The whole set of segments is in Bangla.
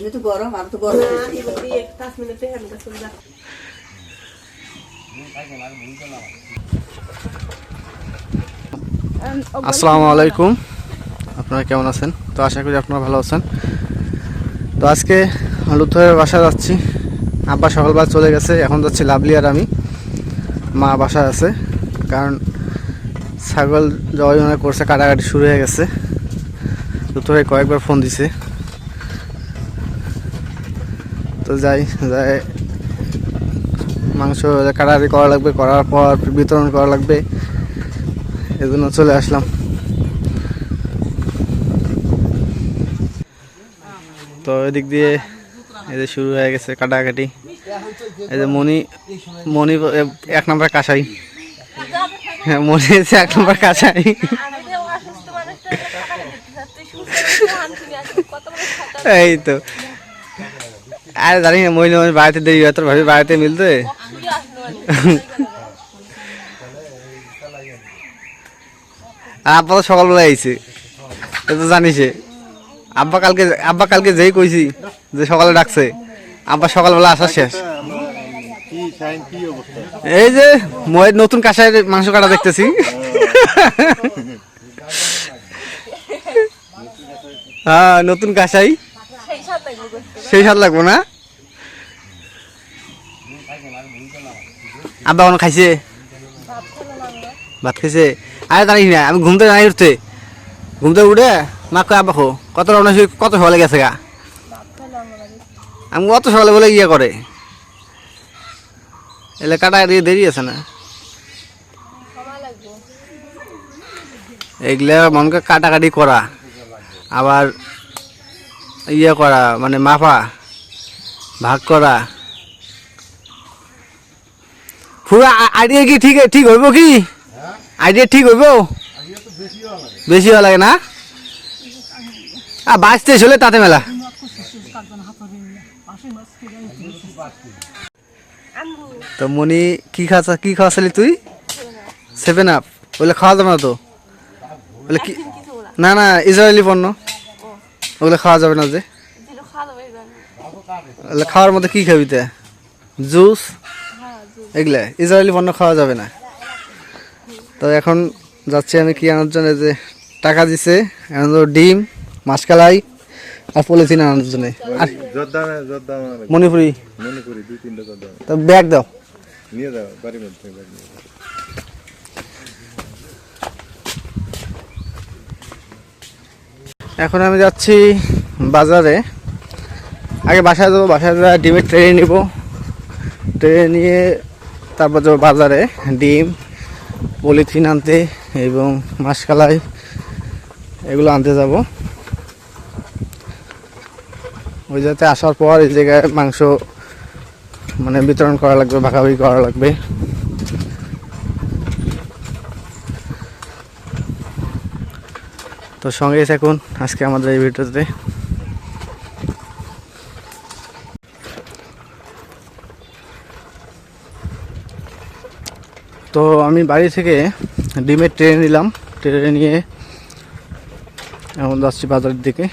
এমনি তো গরম আর তো গরম পাঁচ মিনিটে আসসালামু আলাইকুম। আপনারা কেমন আছেন? তো আশা করি আপনারা ভালো আছেন। তো আজকে লুথরের বাসা যাচ্ছি। আব্বা সকালবেলা চলে গেছে এখন যাচ্ছি লাভলি আর আমি। মা বাসায় আছে কারণ ছাগল জবাই করছে কাটাকাটি শুরু হয়ে গেছে। লুথরে কয়েকবার ফোন দিছে। তো যাই যাই। মাংস কাটাকাটি করা লাগবে করার পর বিতরণ করা লাগবে। এজন্য চলে আসলাম। তো এদিক দিয়ে এই যে শুরু হয়ে গেছে কাটাকাটি। এই যে মনি মনি এ- এক নম্বর কাঁসাই। হ্যাঁ মনি হচ্ছে এক নম্বর কাঁসাই। এই তো। আরে জানি না, মহিলা বাড়িতে দেরি হয়, তোর ভাবি বাড়িতে মিলতে? আব্বা তো সকালবেলা আইছে। এ তো জানিসে আব্বা কালকে আব্বা কালকে যেই কইছি যে সকালে ডাকছে, আব্বা সকালবেলা আসা শেষ। এই যে মই নতুন কাঁসায় মাংস কাটা দেখতেছি। হ্যাঁ নতুন কাঁসাই। সেই স্বাদ লাগবো না? আব্বা কোনো খাইছে? ভাত খাইছে? আরে জানিস না, আমি ঘুমতে জানাই উঠতে। ঘুমতে উঠে মা কয়, আব্বা কত রওনা কত সকালে গেছে গা? আমি অত সকালে বলে ইয়ে করে। এলে কাটা দিয়ে দেরি আছে না। এগুলা মনকে কাটাকাটি করা। আবার ইয়ে করা মানে মাপা ভাগ করা। পুরো আইডিয়া কি ঠিক ঠিক হইব কি? আইডিয়া ঠিক হইব? বেশি ভালো লাগে না? আর বাঁচতে চলে তাতে মেলা। তো মনি কি খাওয়া কি খাওয়াছিলি তুই? সেভেন আপ বলে খাওয়া যাবে না তো। বলে কি না না ইসরায়েলি পণ্য। ওগুলো খাওয়া যাবে না যে? খাওয়ার মধ্যে কি খাবি তে? জুস? এগুলা? ইসরায়েলি পণ্য খাওয়া যাবে না? তো এখন যাচ্ছি আমি কি আনার জন্য যে টাকা দিছে এখন তো ডিম মাসকালাই আর পলিথিন আনার জন্য। জর্দামে মণিপুরি। দুই তিনটা ব্যাগ দাও। নিয়ে যাও বাড়ির মধ্যে বাড়ি নিয়ে যাও। এখন আমি যাচ্ছি বাজারে। আগে বাসায় যাব, বাসায় যা ডিমের ট্রেনে নিব। ট্রেনে নিয়ে তারপর যাব বাজারে, ডিম, পলিথিন আনতে এবং মাসকালাই এগুলো আনতে যাব। ওই যাতে আসার পর এই জায়গায় মাংস মানে বিতরণ করা লাগবে, ভাগাভাগি করা লাগবে। তো সঙ্গে থাকুন আজকে আমাদের এই ভিডিওতে। তো আমি বাড়ি থেকে ডিমের ট্রেনে নিলাম ট্রেনে নিয়ে এখন যাচ্ছি বাজারের দিকে।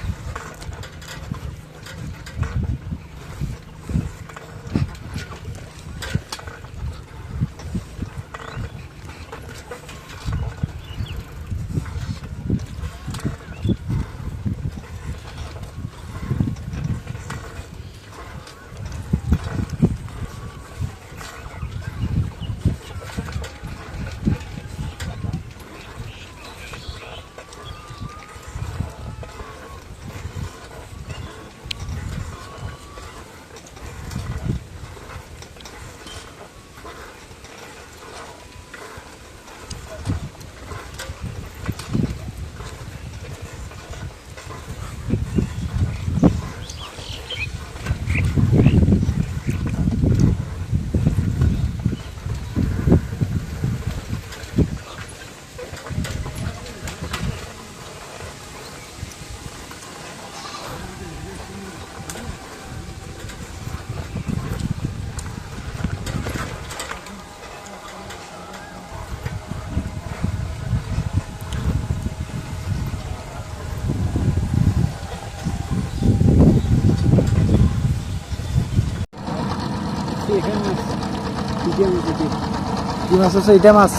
মাছ আছে এটা মাছ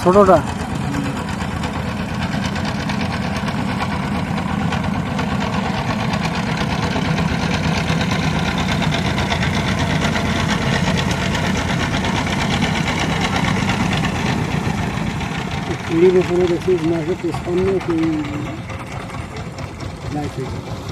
ছোটটা কুড়ি বছরে দেখি মাসে তেসপান্ন কুড়ি লাইফ হয়ে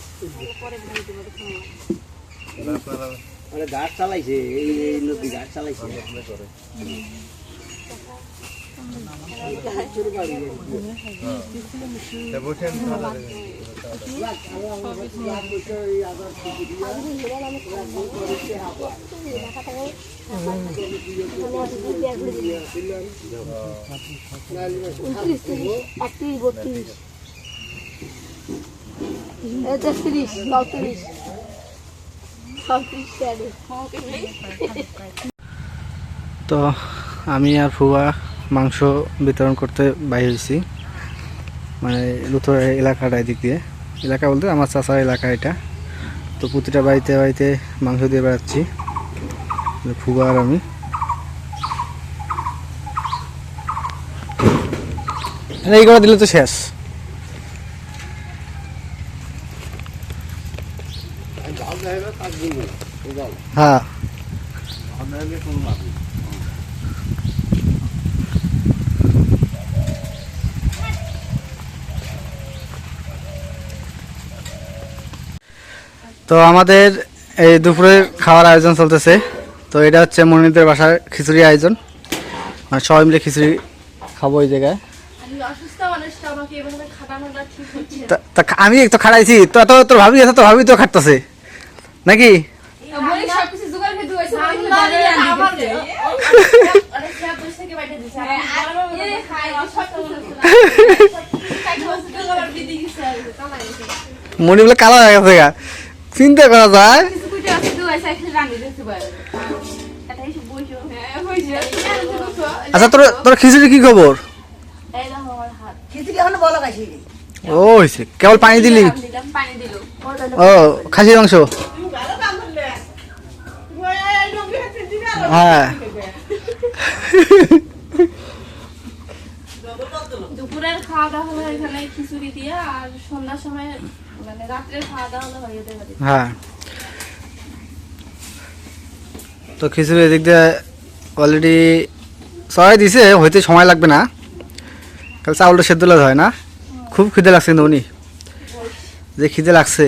মানে গাছ চালাইছে এই নদী গাছ চালাইছে। বত্রিশ। তো আমি আর ফুয়া মাংস বিতরণ করতে বাইরে হয়েছি। মানে লুথর এলাকাটা এদিক দিয়ে। এলাকা বলতে আমার চাষার এলাকা এটা। তো প্রতিটা বাড়িতে বাড়িতে মাংস দিয়ে বেড়াচ্ছি। ফুয়া আর আমি। এই করে দিলে তো শেষ। হ্যাঁ। তো আমাদের এই দুপুরের খাওয়ার আয়োজন চলতেছে। তো এটা হচ্ছে মনিদের বাসার খিচুড়ি আয়োজন। মানে সবাই মিলে খিচুড়ি খাব ওই জায়গায়। আমি। তা- খাড়াইছি তো তো তোর ভাবি আছে তো ভাবি তো খাটতেছে। নাকি? মনি বলে কালো হয়ে গেছে গা। চিন্তা করা যায়। হ্যাঁ হইছে আচ্ছা তোর তোর খিচুড়ি কি খবর? এই দেখো আমার হাত। খিচুড়ি এখন বলো কাশি ও হয়েছে কেবল পানি দিলি? ও খাসির মাংস? হ্যাঁ। দুপুরের খাওয়া দাওয়া হলো এখানে খিচুড়ি দিয়ে আর সন্ধ্যার সময় মানে রাত্রের খাওয়া দাওয়া হলো ভাইয়াদের বাড়ি হ্যাঁ। তো খিচুড়ি এদিক দিয়ে অলরেডি সবাই দিছে হইতে সময় লাগবে না। কাল চাউলটা সেদ্ধ লাগতে হয় না। খুব খিদে লাগছে কিন্তু উনি। যে খিদে লাগছে।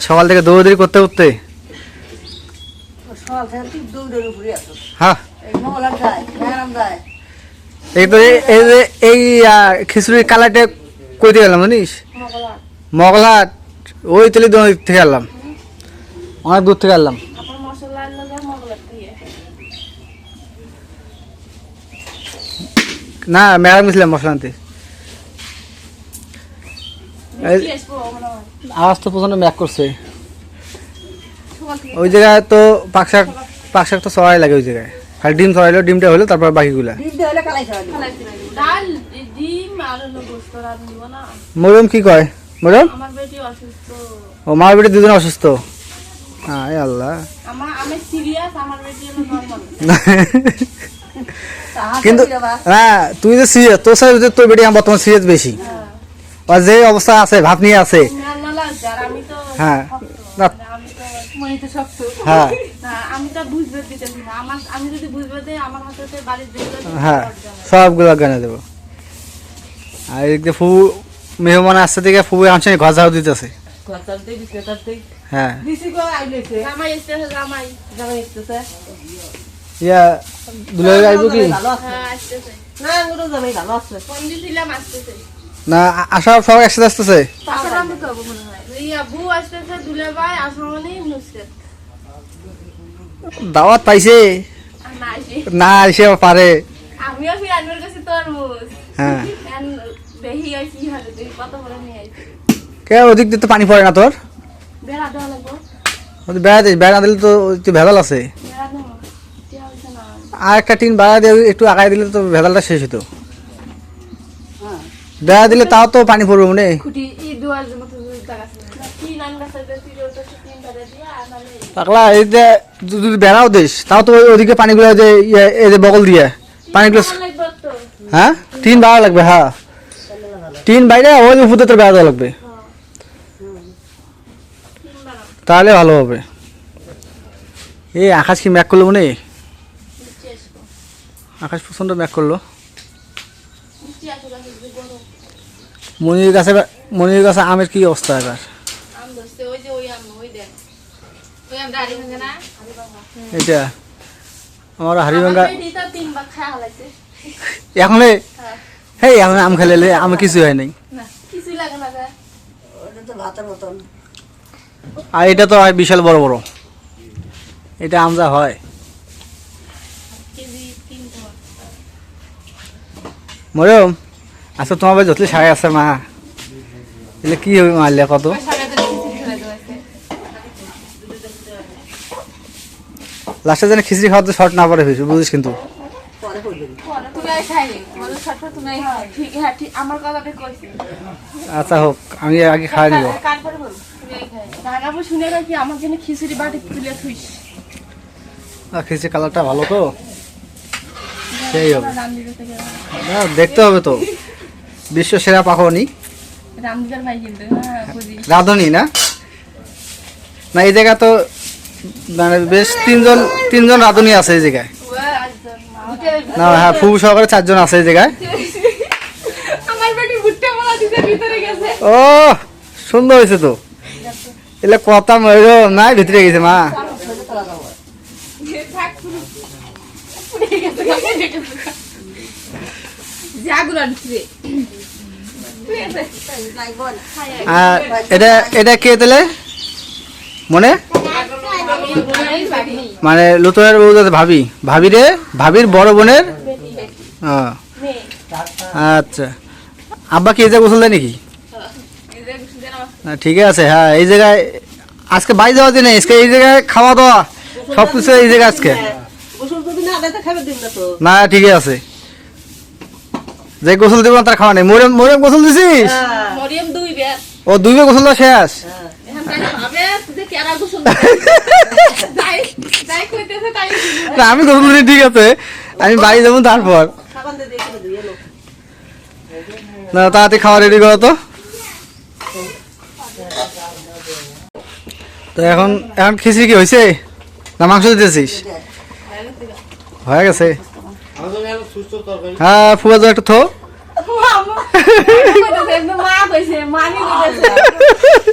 সকাল থেকে দৌড়দৌড়ি করতে করতে সকাল থেকে তুই দৌড়ের উপরে আছো হ্যাঁ এই যায় এই তো এই- এই যে এই খিচুড়ির কালারটা কই দিয়ে গেলাম জানিস? মগলাট ওই তেলি থেকে আনলাম অনেক দূর থেকে দিয়ে। না ম্যাডাম গেছিলাম মশলা আনতে। হয়। আওয়াজ তো প্রচণ্ড ম্যাক করছে। ওই জায়গায় তো পাকশাক পাকশাক তো সবাই লাগে ওই জায়গায়। খালি ডিম সরাইলো ডিমটা হলো তারপর বাকিগুলা। ডিম দিয়ে হলে কালাই ছড়া খালাইতে লাগে। ডাল ডিম আর হলো গোস্ত রাঁধবো না। মরম কি কয়? মরম? আমার বেটি অসুস্থ। ও মার বেটে দুজন অসুস্থ? হ্যাঁ আল্লাহ। আমার আমি সিরিয়াস আমার বেটি হলো নর্মাল কিন্তু না তুই যে সিরিয়াস তোর সাথে তোর বেটি আমার বর্তমান সিরিয়াস বেশি। আর যে অবস্থা আছে ভাব নিয়ে আছে। হ্যাঁ। মনিতে শক্ত হ্যাঁ। আমি তো বুঝতে দিতেছি না। আমার আমি যদি বুঝবে দেই আমার হাতে বাড়ির হ্যাঁ সবগুলো গানে দেবো। আর এদিক ফু মেহমান আসছে থেকে ফু আনছে ঘর ঝাড়ু দিতেছে হ্যাঁ। দিছি গো আইলেছে। জামাই এসতেছে জামাই। জামাই আসতেছে ইয়া আইব কি? হ্যাঁ না ওগুলো জামাই ভালো আছে। ফোন দিছিলাম আসতেছে। না আ- আশা সবাই একসাথে আসতেছে? হয় আসতেছে দুলে ভাই আসামানি নুসরাত দাওয়াত পাইছে? না না পারে? আমিও ফির কাছে তরমুজ। হ্যাঁ। তুই কত বড় নিয়ে আইছিস কে ওদিক দিয়ে তো পানি পড়ে না তোর? বেড়া দেওয়া লাগবো। বেড়া দিস বেড়া দিলে তো একটু ভেজাল আছে। আর একটা টিন বেড়া দিয়ে একটু আগায় দিলে তো ভেজালটা শেষ হতো বেড়া দিলে তাও তো পানি পড়বে মনে। খুঁটি ই দুয়ার তিন আন গাছের তিন ওটা তিন টাকা দিয়ে আর নাহলে পাগলা এই যে যদি বেড়াও দিস তাও তো ওই ওদিকে পানিগুলো যে ইয়ে, এই যে বগল দিয়ে পানিগুলো হ্যাঁ? টিন বাড়া লাগবে হ্যাঁ। টিন বাইরে ওই উপরে তোর বেড়া দেওয়া লাগবে। তাহলে ভালো হবে। এই আকাশ কি ম্যাক করল মনে? আকাশ প্রচণ্ড ম্যাক করল। মনির গাছে মনির গাছে আমের কি অবস্থা এবার আম ধরছে ওই যে ওই আম ওই দেখ ওই আম দাঁড়িয়ে ভেঙে না এটা আমার হলাইছে। এখন হেই এখন আম খেলে আমি কিছু হয় নাই। না কিছুই লাগে না গা ওটা তো ভাতের মতন আর এটা তো হয় বিশাল বড় বড়। এটা আম যা হয়। কেজি তিন তোমার মরম আচ্ছা তোমার যতলি সাড়ে আছে মা এলে কি হবে মারলে কত? লাস্টে যেন খিচড়ি খাওয়াতে শর্ট না পড়ে হয়েছে বুঝিস কিন্তু। আচ্ছা হোক আমি আগে খাই জন্য খিচুড়ি কালারটা ভালো তো। সেই হবে। দেখতে হবে তো। বিশ্ব সেরা পাখনি। কিন্তু হ্যাঁ রাঁধুনি না? না এই জায়গা তো মানে বেশ তিনজন তিনজন রাঁধুনি আছে এই জায়গায়। না হ্যাঁ ফুবু সহকারে চারজন আছে এই জায়গায়। ও সুন্দর হয়েছে তো। এলে কথা ময়ূর নাই ভিতরে গেছে মা। এটা এটা কে দিলে? মনে? মানে লুতনের বউ ভাবি। ভাবি রে? ভাবির বড় বোনের? আচ্ছা। আব্বা কি এই জায়গায় গোসল দেয় নাকি? না, ঠিকই আছে। হ্যাঁ এই জায়গায় আজকে বাড়ি যাওয়া দিনে আজকে এই জায়গায় খাওয়া দাওয়া সব কিছু এই জায়গায় আজকে। না ঠিকই আছে। যে গোসল দিব না তার খাওয়া নেই। মরিয়ম মরিয়ম গোসল দিছিস? ও দুইবার গোসল দেওয়া শেষ? যে না আমি দিই ঠিক আছে। আমি বাড়ি যাব তারপর। না তাড়াতাড়ি খাওয়া রেডি করো তো। তো এখন এখন খিচড়ি কি হয়েছে? না মাংস দিতেছিস? হয়ে গেছে। হ্যাঁ ফুয়া তো একটু থো। মা। কইছে মানি কইতেছে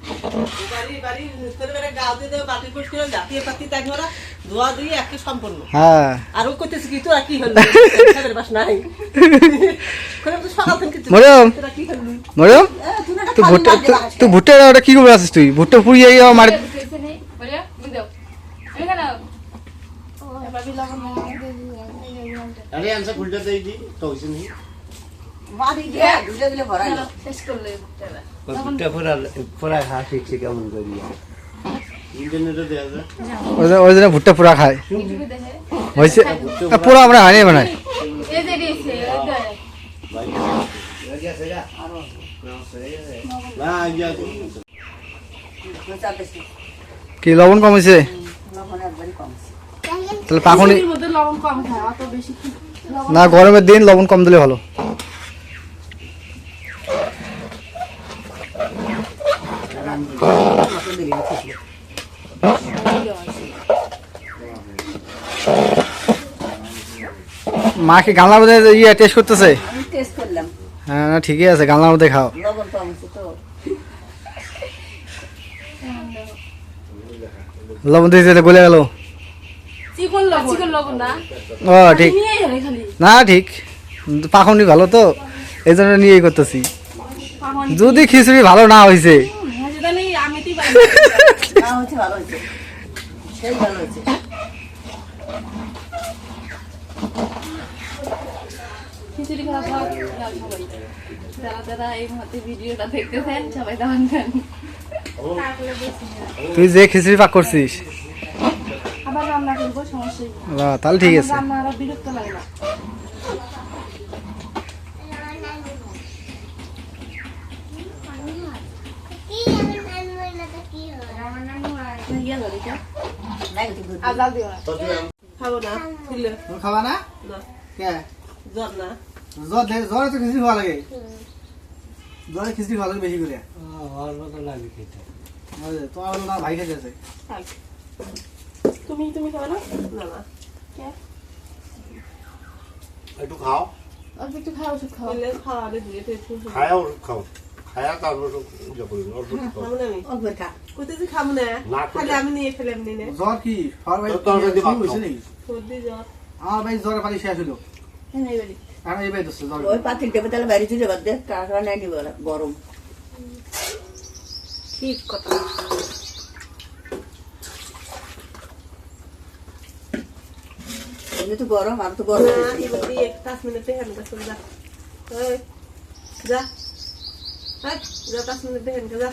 তাই হ্যাঁ তুই ভুট্টা মার ওটা কি করে আছিস তুই? ভুট্টা পুড়িয়ে গিয়ে মারি আরে আনসা উল্টা দেই দি তো নি। বাড়ি দিয়ে ধুলে দিলে ভরাই শেষ করলে ভুট্টা পুরা পুরা শিখছে কেমন ওই জন্য ভুট্টা পুরা খায় হয়েছে পুরা আমরা হয়নি মানে এই যে দিয়েছে ওই যে না কি লবণ কম হয়েছে? তাহলে পাখনি এর মধ্যে লবণ কম খায় অত বেশি কি- লবণ না গরমের দিন লবণ কম দিলে ভালো। মা কি গামলার মধ্যে ইয়ে টেস্ট করতেছে? হ্যাঁ না ঠিকই আছে গামলার মধ্যে খাও। লবণ দিয়ে গলে গেল। ও ঠিক। না ঠিক। পাখনি ভালো তো এই জন্য নিয়েই করতেছি। যদি খিচুড়ি ভালো না হয়েছে সেটা তুই ভালো হয়েছে সেই ভালো হয়েছে খিচুড়ি খাওয়া খাওয়া সবাই যারা যারা এই মুহূর্তে ভিডিওটা দেখতেছেন সবাই তুই যে খিচুড়ি পাক করছিস। আবার রান্না করব সমস্যা তাহলে ঠিক আছে। রান্না বিরক্ত লাগে না। কে? লাগে তো দুধ। আর লাল দিও না। খাব না। দিলে খাবা না? না কে? জ্বর না। জ্বর জ্বরে তো খিচুড়ি ভালো লাগে। জ্বরে খিচুড়ি ভালো লাগে বেশি করে। লাগে খেতে? তোমার না ভাই খেতে আছে। তুমি তুমি খাবে না? না না। একটু খাও। অল্প একটু খাও ওষুধ খাও। খাওয়া দিয়ে দিয়ে খাও। খায়া তারপর ইয়ে করি অল্প খাও। খাব না। আমি খাব না খালি নিয়ে ফেলে এমনি নে। জ্বর কি? সবার ভাই তোর যদি ভাত হয়েছে নাকি? সর্দি জ্বর। আমার ভাই জ্বরে পানি শেষ হলো হ্যাঁ এই বাড়ি। এখন এই ভাই জ্বর। ওই পাতিল টেপে তাহলে বাইরে চলে বাদ দে কাকা নাই নিব গরম। ঠিক কথা। এমনি তো গরম আর তো গরম না এবার দিয়ে এক পাঁচ মিনিটে হ্যান্ড কাছে যা। যা। যা পাঁচ মিনিট দেখেন হ্যাঁ যা যা যা।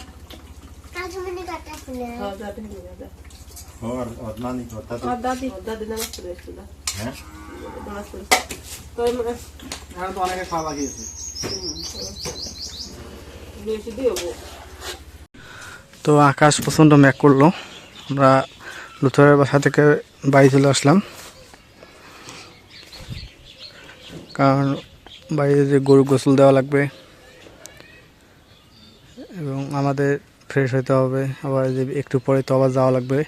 और और नानी को तब আমার দাদি আমার দাদি নামাজ পড়ে এসছে যা हैं নামাজ পড়ে তো মানে এখন তো অনেকে খাওয়া বাকি আছে বেশি দিয়ে হবো তো আকাশ প্রচণ্ড ম্যাক করলো আমরা লুথরের বাসা থেকে বাড়ি চলে আসলাম কারণ বাড়িতে যে গরু গোসল দেওয়া লাগবে এবং আমাদের ফ্রেশ হতে হবে। আবার যে একটু পরে তো আবার যাওয়া লাগবে।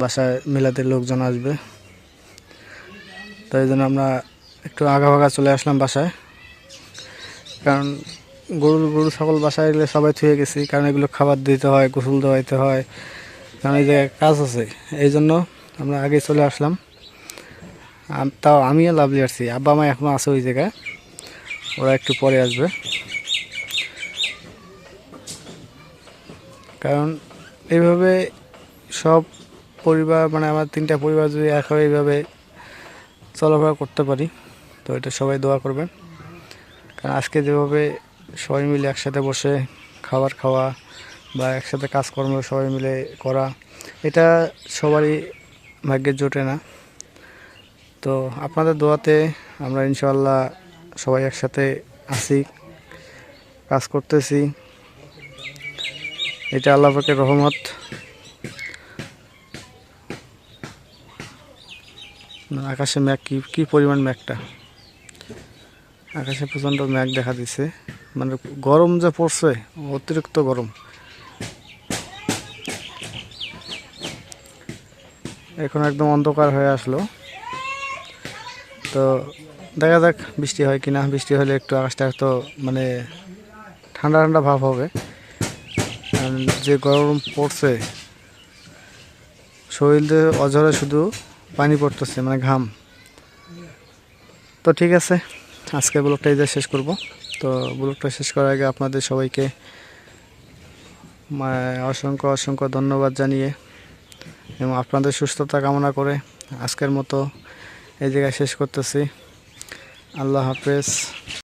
বাসায় মেলাতে লোকজন আসবে। তাই জন্য আমরা একটু আগা ভাগা চলে আসলাম বাসায়। কারণ গরু গরু ছাগল বাসায় এলে সবাই থুয়ে গেছি। কারণ এগুলো খাবার দিতে হয়, গোসল দেওয়াইতে হয়। কারণ এই জায়গায় কাজ আছে। এই জন্য আমরা আগে চলে আসলাম। তাও আমিও লাভলি আসছি আব্বা মা এখনও আছে ওই জায়গায়। ওরা একটু পরে আসবে। কারণ এইভাবে সব পরিবার মানে আমার তিনটা পরিবার যদি একভাবে এইভাবে চলাফেরা করতে পারি, তো এটা সবাই দোয়া করবেন। কারণ আজকে যেভাবে সবাই মিলে একসাথে বসে খাবার খাওয়া বা একসাথে কাজকর্ম সবাই মিলে করা, এটা সবারই ভাগ্যে জোটে না। তো আপনাদের দোয়াতে আমরা ইনশাল্লাহ সবাই একসাথে আছি কাজ করতেছি। এটা আল্লাহ পাকের রহমত। আকাশে ম্যাঘ, কি কি পরিমাণ ম্যাঘটা? আকাশে প্রচণ্ড মেঘ দেখা দিছে। মানে গরম যে পড়ছে, অতিরিক্ত গরম। এখন একদম অন্ধকার হয়ে আসলো। তো দেখা যাক বৃষ্টি হয় কিনা। বৃষ্টি হলে একটু আকাশটা তো মানে ঠান্ডা ঠান্ডা ভাব হবে। যে গরম পড়ছে। শরীরে অঝরে শুধু পানি পড়তেছে মানে ঘাম। তো ঠিক আছে, আজকে ব্লগটা এই শেষ করব। তো ব্লগটা শেষ করার আগে আপনাদের সবাইকে অসংখ্য অসংখ্য ধন্যবাদ জানিয়ে এবং আপনাদের সুস্থতা কামনা করে আজকের মতো এই জায়গায় শেষ করতেছি। আল্লাহ হাফেজ।